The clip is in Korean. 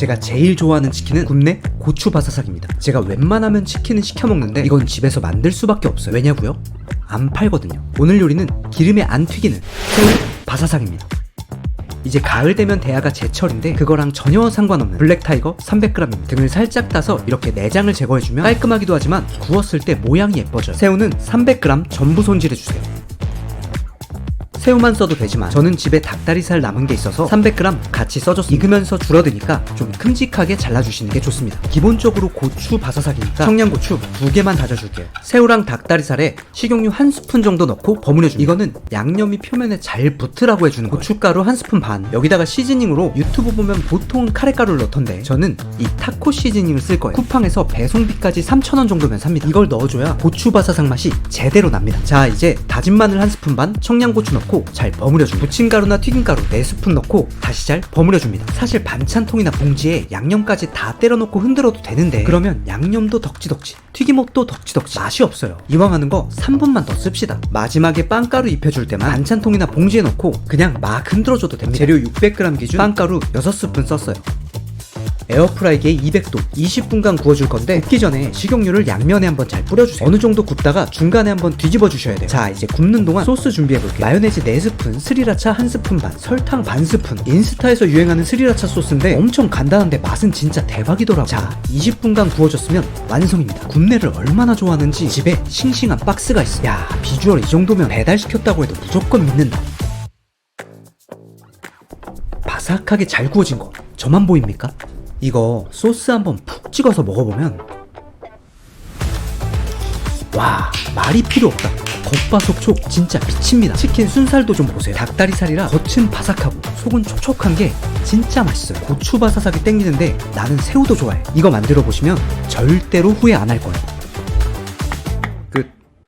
제가 제일 좋아하는 치킨은 굽네 고추 바사삭입니다. 제가 웬만하면 치킨은 시켜 먹는데 이건 집에서 만들 수밖에 없어요. 왜냐고요? 안 팔거든요. 오늘 요리는 기름에 안 튀기는 새우 바사삭입니다. 이제 가을 되면 대하가 제철인데 그거랑 전혀 상관없는 블랙타이거 300g입니다. 등을 살짝 따서 이렇게 내장을 제거해주면 깔끔하기도 하지만 구웠을 때 모양이 예뻐져요. 새우는 300g 전부 손질해주세요. 새우만 써도 되지만 저는 집에 닭다리살 남은 게 있어서 300g 같이 써줬습니다. 익으면서 줄어드니까 좀 큼직하게 잘라주시는 게 좋습니다. 기본적으로 고추 바사삭이니까 청양고추 두 개만 다져줄게요. 새우랑 닭다리살에 식용유 한 스푼 정도 넣고 버무려줍니다. 이거는 양념이 표면에 잘 붙으라고 해주는 거예요. 고춧가루 한 스푼 반 여기다가 시즈닝으로 유튜브 보면 보통 카레가루를 넣던데 저는 이 타코 시즈닝을 쓸 거예요. 쿠팡에서 배송비까지 3,000원 정도면 삽니다. 이걸 넣어줘야 고추 바사삭 맛이 제대로 납니다. 자 이제 다진 마늘 한 스푼 반 청양고추 넣고 잘 버무려줍니다. 부침가루나 튀김가루 4스푼 넣고 다시 잘 버무려줍니다. 사실 반찬통이나 봉지에 양념까지 다 때려 넣고 흔들어도 되는데 그러면 양념도 덕지덕지 튀김옷도 덕지덕지 맛이 없어요. 이왕 하는 거 3분만 더 씁시다. 마지막에 빵가루 입혀줄 때만 반찬통이나 봉지에 넣고 그냥 막 흔들어줘도 됩니다. 재료 600g 기준 빵가루 6스푼 썼어요. 에어프라이기에 200도 20분간 구워줄 건데 굽기 전에 식용유를 양면에 한번 잘 뿌려주세요. 어느 정도 굽다가 중간에 한번 뒤집어 주셔야 돼요. 자 이제 굽는 동안 소스 준비해볼게요. 마요네즈 4스푼, 스리라차 1스푼 반, 설탕 반 스푼. 인스타에서 유행하는 스리라차 소스인데 엄청 간단한데 맛은 진짜 대박이더라고요. 자 20분간 구워졌으면 완성입니다. 굽내를 얼마나 좋아하는지 집에 싱싱한 박스가 있어. 야 비주얼 이 정도면 배달시켰다고 해도 무조건 믿는다. 바삭하게 잘 구워진 거 저만 보입니까? 이거 소스 한번 푹 찍어서 먹어보면 와 말이 필요 없다. 겉바속촉 진짜 미칩니다. 치킨 순살도 좀 보세요. 닭다리살이라 겉은 바삭하고 속은 촉촉한 게 진짜 맛있어요. 고추 바사삭이 땡기는데 나는 새우도 좋아해. 이거 만들어 보시면 절대로 후회 안 할 거예요